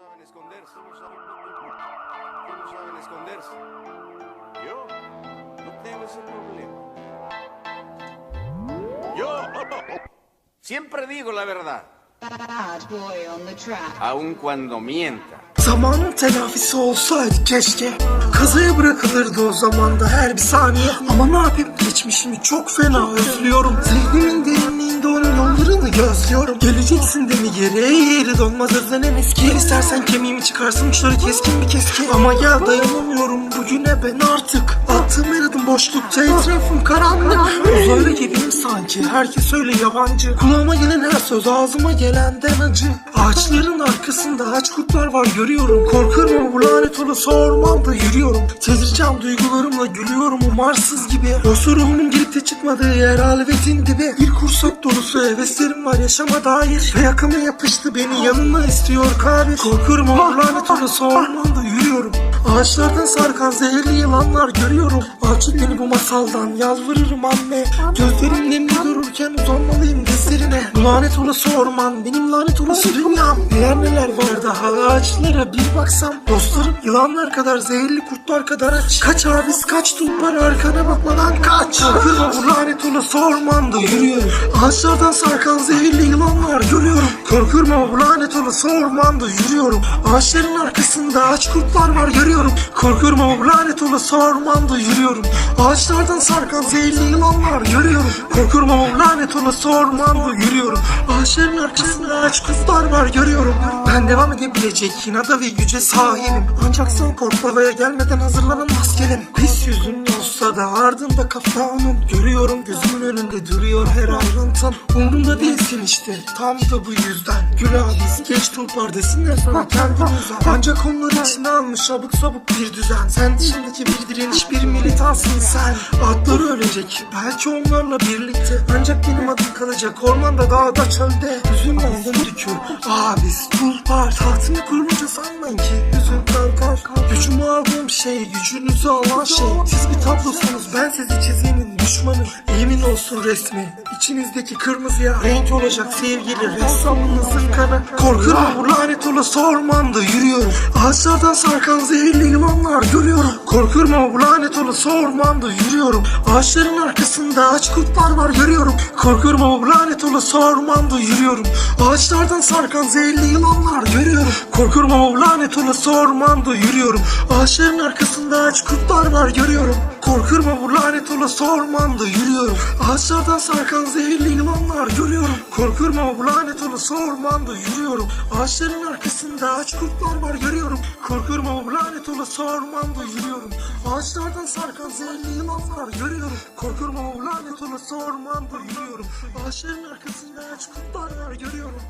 saben esconderse. No saben, no saben esconderse. Yo no tengo ese problema. Yo siempre digo la verdad, aun cuando mienta. Zamanın telafisi olsaydı keşke. Kazaya bırakılırdı o zaman da her bir saniye. Ama ne yapayım? Geçmişimi çok fena özlüyorum. Zihnimin derinliğinde onun yollarını gözlüyorum. Geleceksin de mi geri eğri donmaz özlenen eski İstersen kemiğimi çıkarsın uçları keskin bir keskin Ama gel dayanamıyorum bugüne ben artık. Attığım her adım boşlukta etrafım karanlık. Uzaylı gibiyim sanki herkes öyle yabancı. Kulağıma gelen her söz ağzıma gelenden acı Ağaçların arkasında aç kurtlar var görüyorum. Korkarım bu lanet olası ormanda yürüyorum. Tezircan duygularımla gülüyorum umarsız gibi. Dostu ruhumun girip de çıkmadığı yer halvetin dibi. Bir kursak dolusu heveslerim var yaşama dair. Ve yakama yapıştı beni yanına istiyor kabir Korkuyorum o lanet olası ormanda yürüyorum. Ağaçlardan sarkan zehirli yılanlar görüyorum Açın beni bu masaldan yalvarırım anne. Gözlerim nemli dururken uzanmalıyım dizlerine Bu lanet olası orman benim lanet olası dünyam. Neler neler var daha ağaçlara bir baksam. Dostlarım yılanlar kadar zehirli kurtlar kadar aç. Kaç abis kaç tulpar arkana bakmadan kaç. Korkuyorum bu lanet olası ormanda yürüyorum. Ağaçlardan sarkan zehirli yılanlar görüyorum. Korkuyorum ama bu lanet olası ormanda yürüyorum. Ağaçların arkasında aç kurtlar var görüyorum. Korkuyorum ama bu lanet olası ormanda yürüyorum Ağaçlardan sarkan zehirli yılanlar görüyorum Korkuyorum ama lanet olası ormanda yürüyorum. Ağaçların arkasında aç kurtlar var görüyorum. Ben devam edebilecek inada ve güce sahibim Ancak sen korkmaya gelmeden hazırlanan maskelim Pis yüzün olsa da ardında kafanın Görüyorum gözümün önünde duruyor her ayrıntın Umrumda değilsin işte tam da bu yüzden. Gül abis geç tulpar desinler sana kendini uzan Ancak onlar içine almış abuk sabuk bir düzen. Sen dışındaki bir direniş bir militansın sen. Atları ölecek belki onlarla birlikte. Ancak benim adım kalacak ormanda dağda çölde. Üzülme alın dükür abis tulpar Tahtını kurunca sanmayın ki. Yüzün kalkar. Gücümü aldığım şey gücünüzü alan şey. Siz bir tablosunuz ben sizi çizginin düşmanı Yemin olsun resmi. İçinizdeki kırmızıya renk olacak sevgili ressamınızın kanı. Korkuyorum bu lanet olası ormanda yürüyorum. Ağaçlardan sarkan zehirli yılanlar görüyorum Korkuyorum ama bu lanet olası ormanda yürüyorum. Ağaçların arkasında aç kurtlar var görüyorum. Korkuyorum ama bu lanet olası ormanda yürüyorum. Ağaçlardan sarkan zehirli yılanlar görüyorum Korkuyorum ama lanet olası ormanda yürüyorum. Ağaçların arkasında aç kurtlar var görüyorum. Korkuyorum ama lanet olası ormanda yürüyorum. Ağaçlardan sarkan zehirli yılanlar görüyorum. Korkuyorum ama lanet olası ormanda yürüyorum. Ağaçların arkasında aç kurtlar var görüyorum. Korkuyorum ama lanet olası ormanda yürüyorum. Ağaçlardan sarkan zehirli yılanlar görüyorum. Korkuyorum ama lanet olası ormanda yürüyorum. Ağaçların arkasında aç kurtlar var görüyorum